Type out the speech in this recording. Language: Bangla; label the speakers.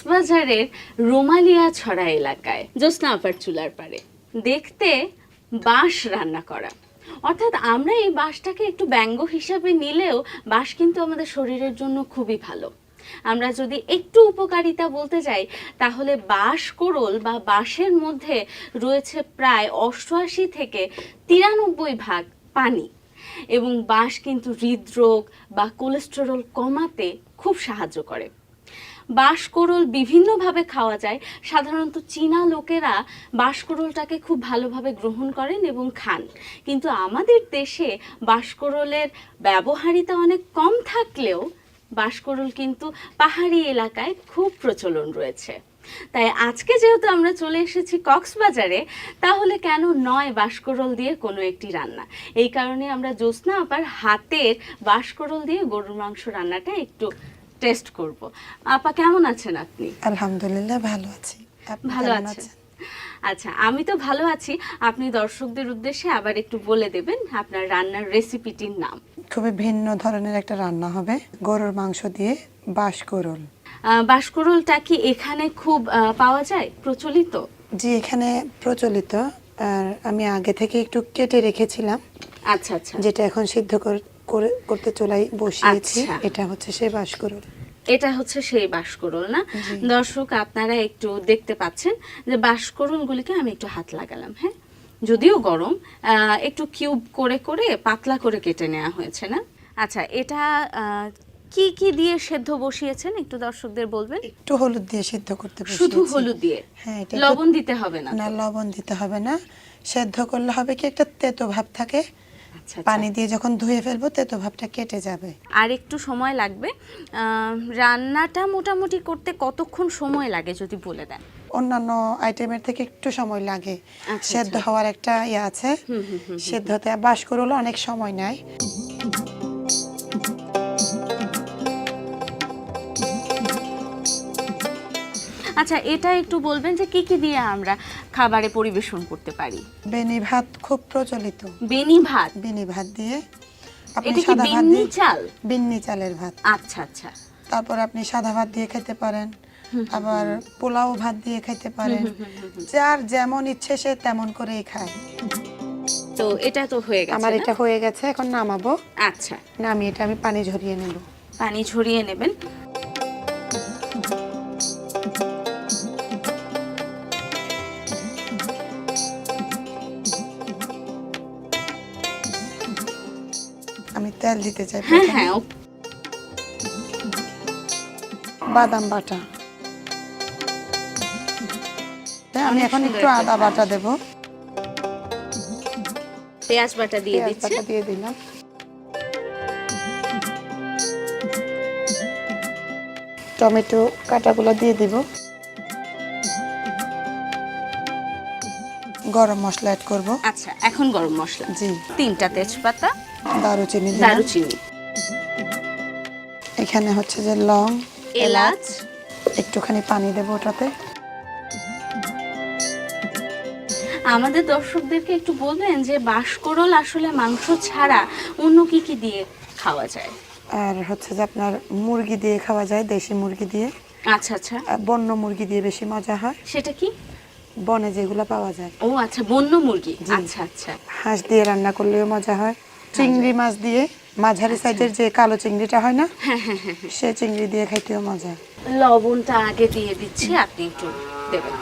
Speaker 1: কক্সবাজারের রোমালিয়া ছড়া এলাকায় জ্যোৎস্না আপার চুলার পারে দেখতে বাঁশ রান্না করা। অর্থাৎ আমরা এই বাঁশটাকে একটু ব্যঙ্গ হিসাবে নিলেও বাঁশ কিন্তু আমাদের শরীরের জন্য খুবই ভালো। আমরা যদি একটু উপকারিতা বলতে যাই, তাহলে বাঁশ কোরল বা বাঁশের মধ্যে রয়েছে প্রায় অষ্টআশি থেকে তিরানব্বই ভাগ পানি। এবং বাঁশ কিন্তু হৃদরোগ বা কোলেস্টেরল কমাতে খুব সাহায্য করে। বাঁশকোরল বিভিন্নভাবে খাওয়া যায়। সাধারণত চীনা লোকেরা বাঁশকোরলটাকে খুব ভালোভাবে গ্রহণ করেন এবং খান। কিন্তু আমাদের দেশে বাঁশকোরলের ব্যবহারিতা অনেক কম থাকলেও বাঁশকোরল কিন্তু পাহাড়ি এলাকায় খুব প্রচলন রয়েছে। তাই আজকে যেহেতু আমরা চলে এসেছি কক্সবাজারে, তাহলে কেন নয় বাঁশকোরল দিয়ে কোনো একটি রান্না? এই কারণে আমরা জ্যোৎস্না আপার হাতের বাঁশকোরল দিয়ে গরুর মাংস রান্নাটা একটু টেস্ট করব। আপা কেমন আছেন আপনি?
Speaker 2: আলহামদুলিল্লাহ ভালো আছি। আপনি
Speaker 1: ভালো আছেন? আচ্ছা আমি তো ভালো আছি। আপনি দর্শকদের উদ্দেশ্যে আবার একটু বলে দেবেন আপনার রান্নার রেসিপিটির নাম।
Speaker 2: খুবই ভিন্ন ধরনের একটা রান্না হবে গরুর মাংস দিয়ে বাঁশ গরুল
Speaker 1: কি এখানে খুব পাওয়া যায়? প্রচলিত?
Speaker 2: জি এখানে প্রচলিত। আর আমি আগে থেকে একটু কেটে রেখেছিলাম।
Speaker 1: আচ্ছা আচ্ছা।
Speaker 2: যেটা এখন সিদ্ধ কর- করে করতে চলাই বসিয়েছি।
Speaker 1: আচ্ছা।
Speaker 2: এটা হচ্ছে সেই বাঁশ গরুল
Speaker 1: এটা হচ্ছে সেই বাঁশকরল না? দর্শক আপনারা একটু দেখতে পাচ্ছেন যে বাঁশকরলগুলিকে আমি একটু হাত লাগালাম হ্যাঁ? যদিও গরম আহ, একটু কিউব করে করে পাতলা করে কেটে নেওয়া হয়েছে না? আচ্ছা এটা আহ, কি কি দিয়ে সেদ্ধ বসিয়েছেন? একটু দর্শকদের বলবেন?
Speaker 2: একটু হলুদ দিয়ে সিদ্ধ করতে
Speaker 1: শুধু হলুদ দিয়ে?
Speaker 2: হ্যাঁ এটা একটু-
Speaker 1: লবণ দিতে হবে না
Speaker 2: না লবণ দিতে হবে না। সেদ্ধ করলে হবে কি একটা তেতো ভাব থাকে। পানি দিয়ে যখন ধুয়ে ফেলব তেতো ভাবটা কেটে যাবে।
Speaker 1: আর একটু সময় লাগবে। রান্নাটা মোটামুটি করতে কতক্ষণ সময় লাগে যদি বলে দেন?
Speaker 2: অন্যান্য আইটেমের থেকে একটু সময় লাগে।
Speaker 1: আচ্ছা,
Speaker 2: সেদ্ধ
Speaker 1: আচ্ছা।
Speaker 2: হওয়ার একটা ইয়ে আছে। সেদ্ধ হতে বাস করলে অনেক সময় নেয়।
Speaker 1: আচ্ছা এটা একটু বলবেন যে কি কি দিয়ে আমরা খাবারে পরিবেশন করতে পারি।
Speaker 2: বেনি ভাত খুব প্রচলিত।
Speaker 1: বেনি ভাত?
Speaker 2: বেনি ভাত দিয়ে আপনি
Speaker 1: এটা কি
Speaker 2: সাদা ভাত
Speaker 1: বিন্নি
Speaker 2: দিয়ে
Speaker 1: চাল?
Speaker 2: বিন্নি চালের ভাত।
Speaker 1: আচ্ছা আচ্ছা।
Speaker 2: তারপর আপনি সাদা ভাত দিয়ে খেতে পারেন। আবার পোলাও ভাত দিয়ে খেতে পারেন। যার যেমন ইচ্ছে সে তেমন করেই খায়।
Speaker 1: তো এটা তো হয়ে গেছে
Speaker 2: আমার
Speaker 1: না?
Speaker 2: এটা হয়ে গেছে এখন নামাবো।
Speaker 1: আচ্ছা।
Speaker 2: নামিয়ে এটা আমি পানি ঝরিয়ে নেব।
Speaker 1: পানি ঝরিয়ে নেবেন।
Speaker 2: তেল দিতে চাই
Speaker 1: হ্যাঁ হ্যাঁ
Speaker 2: বাদাম বাটা। হ্যাঁ, আমি এখন একটু আদা বাটা দেব।
Speaker 1: পেঁয়াজ বাটা দিয়ে দিচ্ছে।
Speaker 2: বাটা দিয়ে দিলাম। টমেটো কাটাগুলো দিয়ে দিব। গরম মশলা অ্যাড করব।
Speaker 1: আচ্ছা এখন গরম মশলা।
Speaker 2: জি।
Speaker 1: তিনটা তেজপাতা
Speaker 2: দারুচিনি
Speaker 1: দারুচিনি।
Speaker 2: এখানে হচ্ছে যে লং
Speaker 1: এলাচ।
Speaker 2: একটুখানি পানি দেবো ওটাতে।
Speaker 1: আমাদের দর্শকদেরকে একটু বলবেন যে বাঁশকরল আসলে মাংস ছাড়া অন্য কি কি দিয়ে খাওয়া যায়?
Speaker 2: আর হচ্ছে যে আপনার মুরগি দিয়ে খাওয়া যায় দেশি মুরগি দিয়ে।
Speaker 1: আচ্ছা আচ্ছা।
Speaker 2: বন্য মুরগি দিয়ে বেশি মজা হয়।
Speaker 1: সেটা কি?
Speaker 2: বনে যেগুলো পাওয়া যায়।
Speaker 1: ও আচ্ছা বন্য মুরগি। আচ্ছা আচ্ছা।
Speaker 2: হাঁস দিয়ে রান্না করলেও মজা হয়। চিংড়ি মাছ দিয়ে মাঝারি সাইজের যে কালো চিংড়িটা হয় না
Speaker 1: হ্যাঁ হ্যাঁ হ্যাঁ।
Speaker 2: সে চিংড়ি দিয়ে খাইতেও মজা।
Speaker 1: লবণটা আগে দিয়ে দিচ্ছি আপনি একটু দেবেন।